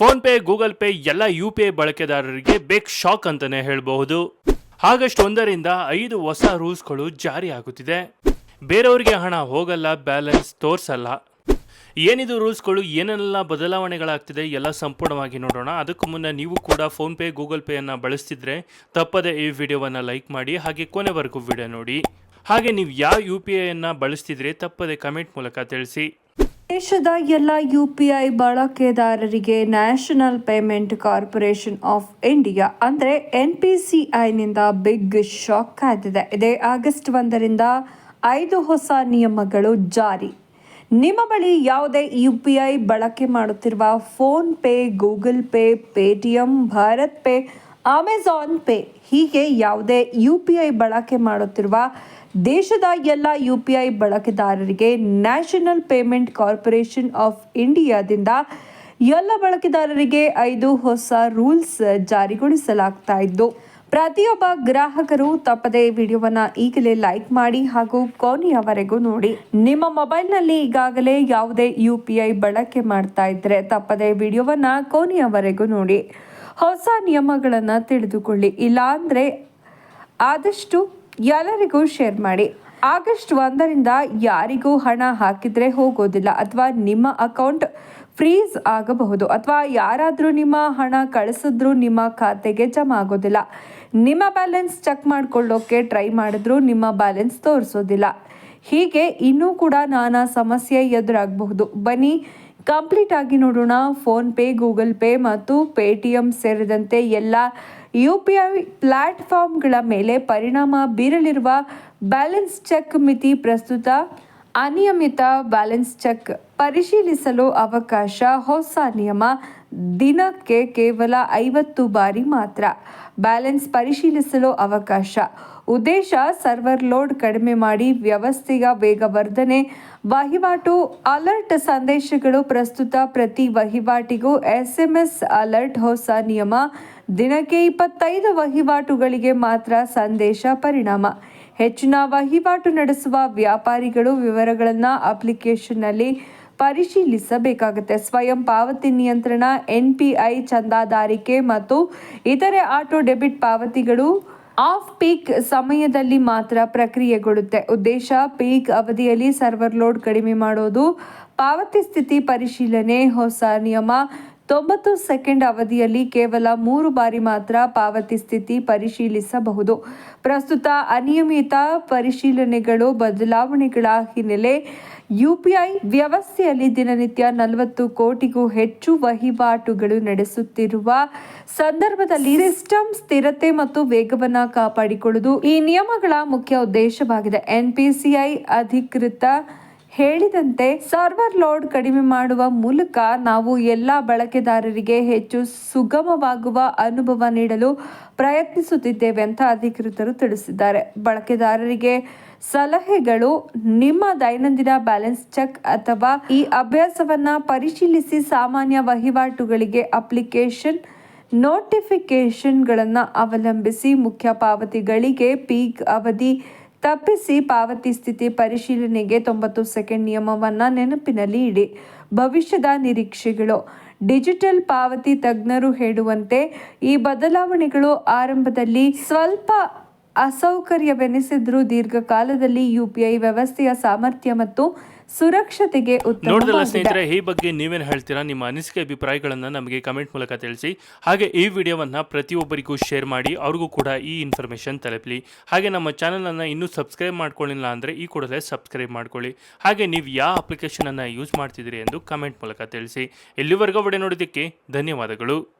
Phone pay Google pay ಎಲ್ಲ U P I ಬಳಕೆದಾರರಿಗೆ big shock ಅಂತಾನೆ ಹೇಳಬಹುದು. ಆಗಸ್ಟ್ ಒಂದರಿಂದ ಐದು ಹೊಸ ರೂಲ್ಸ್ಗಳು ಜಾರಿ ಆಗುತ್ತಿದೆ. ಬೇರೆಯವರಿಗೆ ಹಣ ಹೋಗಲ್ಲ ಬ್ಯಾಲೆನ್ಸ್ ತೋರಿಸಲ್ಲ. ಏನಿದು ರೂಲ್ಸ್ಗಳು ಏನೆಲ್ಲ ಬದಲಾವಣೆಗಳಾಗ್ತಿದೆ ಎಲ್ಲ ಸಂಪೂರ್ಣವಾಗಿ ನೋಡೋಣ. ಅದಕ್ಕೂ ಮುನ್ನ ನೀವು ಕೂಡ ಫೋನ್ ಪೇ ಗೂಗಲ್ ಪೇಯನ್ನು ಬಳಸ್ತಿದ್ರೆ ತಪ್ಪದೆ ಈ ವಿಡಿಯೋವನ್ನು ಲೈಕ್ ಮಾಡಿ, ಹಾಗೆ ಕೊನೆವರೆಗೂ ವಿಡಿಯೋ ನೋಡಿ. ಹಾಗೆ ನೀವು ಯಾವ ಯು ಪಿ ಐಯನ್ನು ಬಳಸ್ತಿದ್ರೆ ತಪ್ಪದೆ ಕಮೆಂಟ್ ಮೂಲಕ ತಿಳಿಸಿ. ದೇಶದ ಎಲ್ಲ ಯುಪಿಐ ಬಳಕೆದಾರರಿಗೆ national payment corporation of India ಅಂದರೆ ಎನ್ ಪಿ ಸಿ ಐನಿಂದ ಬಿಗ್ ಶಾಕ್ ಕಾದಿದೆ. ಇದೇ ಆಗಸ್ಟ್ ಒಂದರಿಂದ ಐದು ಹೊಸ ನಿಯಮಗಳು ಜಾರಿ. ನಿಮ್ಮ ಬಳಿ ಯಾವುದೇ ಯು ಪಿ ಐ ಬಳಕೆ ಮಾಡುತ್ತಿರುವ PhonePe, Google pay, Paytm, Bharat pay, Amazon pay ಹೀಗೆ ಯಾವುದೇ ಯು ಪಿ ಐ ಬಳಕೆ ಮಾಡುತ್ತಿರುವ ದೇಶದ ಎಲ್ಲ ಯು ಪಿ ಐ ಬಳಕೆದಾರರಿಗೆ ನ್ಯಾಷನಲ್ ಪೇಮೆಂಟ್ ಕಾರ್ಪೊರೇಷನ್ ಆಫ್ ಇಂಡಿಯಾದಿಂದ ಎಲ್ಲ ಬಳಕೆದಾರರಿಗೆ ಐದು ಹೊಸ ರೂಲ್ಸ್ ಜಾರಿಗೊಳಿಸಲಾಗ್ತಾ ಇದ್ದು, ಪ್ರತಿಯೊಬ್ಬ ಗ್ರಾಹಕರು ತಪ್ಪದೇ ವಿಡಿಯೋವನ್ನ ಈಗಲೇ ಲೈಕ್ ಮಾಡಿ ಹಾಗೂ ಕೊನೆಯವರೆಗೂ ನೋಡಿ. ನಿಮ್ಮ ಮೊಬೈಲ್ನಲ್ಲಿ ಈಗಾಗಲೇ ಯಾವುದೇ ಯು ಪಿ ಐ ಬಳಕೆ ಮಾಡ್ತಾ ಇದ್ರೆ ತಪ್ಪದೇ ವಿಡಿಯೋವನ್ನ ಕೊನೆಯವರೆಗೂ ನೋಡಿ. ಹೊಸ ನಿಯಮಗಳನ್ನು ತಿಳಿದುಕೊಳ್ಳಿ. ಇಲ್ಲಾಂದ್ರೆ ಆದಷ್ಟು ಎಲ್ಲರಿಗೂ ಶೇರ್ ಮಾಡಿ. ಆಗಸ್ಟ್ ಒಂದರಿಂದ ಯಾರಿಗೂ ಹಣ ಹಾಕಿದ್ರೆ ಹೋಗೋದಿಲ್ಲ ಅಥವಾ ನಿಮ್ಮ ಅಕೌಂಟ್ ಫ್ರೀಸ್ ಆಗಬಹುದು ಅಥವಾ ಯಾರಾದರೂ ನಿಮ್ಮ ಹಣ ಕಳಿಸಿದ್ರು ನಿಮ್ಮ ಖಾತೆಗೆ ಜಮಾ ಆಗೋದಿಲ್ಲ. ನಿಮ್ಮ ಬ್ಯಾಲೆನ್ಸ್ ಚೆಕ್ ಮಾಡ್ಕೊಳ್ಳೋಕೆ ಟ್ರೈ ಮಾಡಿದ್ರು ನಿಮ್ಮ ಬ್ಯಾಲೆನ್ಸ್ ತೋರಿಸೋದಿಲ್ಲ. ಹೀಗೆ ಇನ್ನೂ ಕೂಡ ನಾನಾ ಸಮಸ್ಯೆ ಎದುರಾಗಬಹುದು. ಬನ್ನಿ, ಕಂಪ್ಲೀಟ್ ಆಗಿ ನೋಡೋಣ. ಫೋನ್ಪೇ, ಗೂಗಲ್ ಪೇ ಮತ್ತು ಪೇಟಿಎಂ ಸೇರಿದಂತೆ ಎಲ್ಲ ಯು ಪಿ ಐ ಪ್ಲಾಟ್ಫಾರ್ಮ್ಗಳ ಮೇಲೆ ಪರಿಣಾಮ ಬೀರಲಿರುವ ಬ್ಯಾಲೆನ್ಸ್ ಚೆಕ್ ಮಿತಿ ಪ್ರಸ್ತುತ ಅನಿಯಮಿತ ಬ್ಯಾಲೆನ್ಸ್ ಚೆಕ್ ಪರಿಶೀಲಿಸಲು ಅವಕಾಶ, ಹೊಸ ನಿಯಮ ದಿನಕ್ಕೆ ಕೇವಲ ಐವತ್ತು ಬಾರಿ ಮಾತ್ರ ಬ್ಯಾಲೆನ್ಸ್ ಪರಿಶೀಲಿಸಲು ಅವಕಾಶ. ಉದ್ದೇಶ, ಸರ್ವರ್ ಲೋಡ್ ಕಡಿಮೆ ಮಾಡಿ ವ್ಯವಸ್ಥೆಯ ವೇಗವರ್ಧನೆ. ವಹಿವಾಟು, ಅಲರ್ಟ್ ಸಂದೇಶಗಳು ಪ್ರಸ್ತುತ ಪ್ರತಿ ವಹಿವಾಟಿಗೂ ಎಸ್ಎಂಎಸ್ ಅಲರ್ಟ್, ಹೊಸ ನಿಯಮ. ದಿನಕ್ಕೆ ಇಪ್ಪತ್ತೈದು ವಹಿವಾಟುಗಳಿಗೆ ಮಾತ್ರ ಸಂದೇಶ ಪರಿಣಾಮ. ಹೆಚ್ಚಿನ ವಹಿವಾಟು ನಡೆಸುವ ವ್ಯಾಪಾರಿಗಳು ವಿವರಗಳನ್ನು ಅಪ್ಲಿಕೇಶನ್ನಲ್ಲಿ ಪರಿಶೀಲಿಸಬೇಕಾಗುತ್ತೆ. ಸ್ವಯಂ ಪಾವತಿ ನಿಯಂತ್ರಣ ಎನ್ಪಿಐ ಚಂದಾದಾರಿಕೆ ಮತ್ತು ಇತರೆ ಆಟೋ ಡೆಬಿಟ್ ಪಾವತಿಗಳು ಆಫ್ ಪೀಕ್ ಸಮಯದಲ್ಲಿ ಮಾತ್ರ ಪ್ರಕ್ರಿಯೆಗೊಳ್ಳುತ್ತೆ. ಉದ್ದೇಶ, ಪೀಕ್ ಅವಧಿಯಲ್ಲಿ ಸರ್ವರ್ ಲೋಡ್ ಕಡಿಮೆ ಮಾಡೋದು, ಪಾವತಿ ಸ್ಥಿತಿ ಪರಿಶೀಲನೆ, ಹೊಸ ನಿಯಮ ತೊಂಬತ್ತು ಸೆಕೆಂಡ್ ಅವಧಿಯಲ್ಲಿ ಕೇವಲ ಮೂರು ಬಾರಿ ಮಾತ್ರ ಪಾವತಿ ಸ್ಥಿತಿ ಪರಿಶೀಲಿಸಬಹುದು. ಪ್ರಸ್ತುತ ಅನಿಯಮಿತ ಪರಿಶೀಲನೆಗಳು, ಬದಲಾವಣೆಗಳ ಹಿನ್ನೆಲೆ ಯುಪಿಐ ವ್ಯವಸ್ಥೆಯಲ್ಲಿ ದಿನನಿತ್ಯ ನಲವತ್ತು ಕೋಟಿಗೂ ಹೆಚ್ಚು ವಹಿವಾಟುಗಳು ನಡೆಸುತ್ತಿರುವ ಸಂದರ್ಭದಲ್ಲಿ ಸಿಸ್ಟಮ್ ಸ್ಥಿರತೆ ಮತ್ತು ವೇಗವನ್ನು ಕಾಪಾಡಿಕೊಳ್ಳುವುದು ಈ ನಿಯಮಗಳ ಮುಖ್ಯ ಉದ್ದೇಶವಾಗಿದೆ. ಎನ್ಪಿಸಿಐ ಅಧಿಕೃತ ಹೇಳಿದಂತೆ ಸರ್ವರ್ ಲೋಡ್ ಕಡಿಮೆ ಮಾಡುವ ಮೂಲಕ ನಾವು ಎಲ್ಲ ಬಳಕೆದಾರರಿಗೆ ಹೆಚ್ಚು ಸುಗಮವಾಗುವ ಅನುಭವ ನೀಡಲು ಪ್ರಯತ್ನಿಸುತ್ತಿದ್ದೇವೆ ಅಂತ ಅಧಿಕೃತರು ತಿಳಿಸಿದ್ದಾರೆ. ಬಳಕೆದಾರರಿಗೆ ಸಲಹೆಗಳು, ನಿಮ್ಮ ದೈನಂದಿನ ಬ್ಯಾಲೆನ್ಸ್ ಚೆಕ್ ಅಥವಾ ಈ ಅಭ್ಯಾಸವನ್ನ ಪರಿಶೀಲಿಸಿ ಸಾಮಾನ್ಯ ವಹಿವಾಟುಗಳಿಗೆ ಅಪ್ಲಿಕೇಶನ್ ನೋಟಿಫಿಕೇಶನ್ಗಳನ್ನು ಅವಲಂಬಿಸಿ ಮುಖ್ಯ ಪಾವತಿಗಳಿಗೆ ಪೀಕ್ ಅವಧಿ ತಪ್ಪಿಸಿ ಪಾವತಿ ಸ್ಥಿತಿ ಪರಿಶೀಲನೆಗೆ ತೊಂಬತ್ತು ಸೆಕೆಂಡ್ ನಿಯಮವನ್ನು ನೆನಪಿನಲ್ಲಿ ಇಡಿ. ಭವಿಷ್ಯದ ನಿರೀಕ್ಷೆಗಳು. ಡಿಜಿಟಲ್ ಪಾವತಿ ತಜ್ಞರು ಹೇಳುವಂತೆ ಈ ಬದಲಾವಣೆಗಳು ಆರಂಭದಲ್ಲಿ ಸ್ವಲ್ಪ ಅಸೌಕರ್ಯವೆನಿಸಿದ್ರೂ ದೀರ್ಘಕಾಲದಲ್ಲಿ ಯುಪಿಐ ವ್ಯವಸ್ಥೆಯ ಸಾಮರ್ಥ್ಯ ಮತ್ತು ಸುರಕ್ಷತೆಗೆ ನೋಡಿದ್ರಲ್ಲ ಸ್ನೇಹಿತರೆ ಈ ಬಗ್ಗೆ ನೀವೇನು ಹೇಳ್ತೀರಾ? ನಿಮ್ಮ ಅನಿಸಿಕೆ ಅಭಿಪ್ರಾಯಗಳನ್ನು ನಮಗೆ ಕಮೆಂಟ್ ಮೂಲಕ ತಿಳಿಸಿ. ಹಾಗೆ ಈ ವಿಡಿಯೋವನ್ನು ಪ್ರತಿಯೊಬ್ಬರಿಗೂ ಶೇರ್ ಮಾಡಿ ಅವ್ರಿಗೂ ಕೂಡ ಈ ಇನ್ಫಾರ್ಮೇಷನ್ ತಲುಪಲಿ. ಹಾಗೆ ನಮ್ಮ ಚಾನಲನ್ನು ಇನ್ನೂ ಸಬ್ಸ್ಕ್ರೈಬ್ ಮಾಡ್ಕೊಳ್ಳಿಲ್ಲ ಅಂದರೆ ಈ ಕೂಡಲೇ ಸಬ್ಸ್ಕ್ರೈಬ್ ಮಾಡ್ಕೊಳ್ಳಿ. ಹಾಗೆ ನೀವು ಯಾವ ಅಪ್ಲಿಕೇಶನನ್ನು ಯೂಸ್ ಮಾಡ್ತಿದ್ದೀರಿ ಎಂದು ಕಮೆಂಟ್ ಮೂಲಕ ತಿಳಿಸಿ. ಎಲ್ಲಿವರೆಗೂ ಒಡೆ ನೋಡೋದಕ್ಕೆ ಧನ್ಯವಾದಗಳು.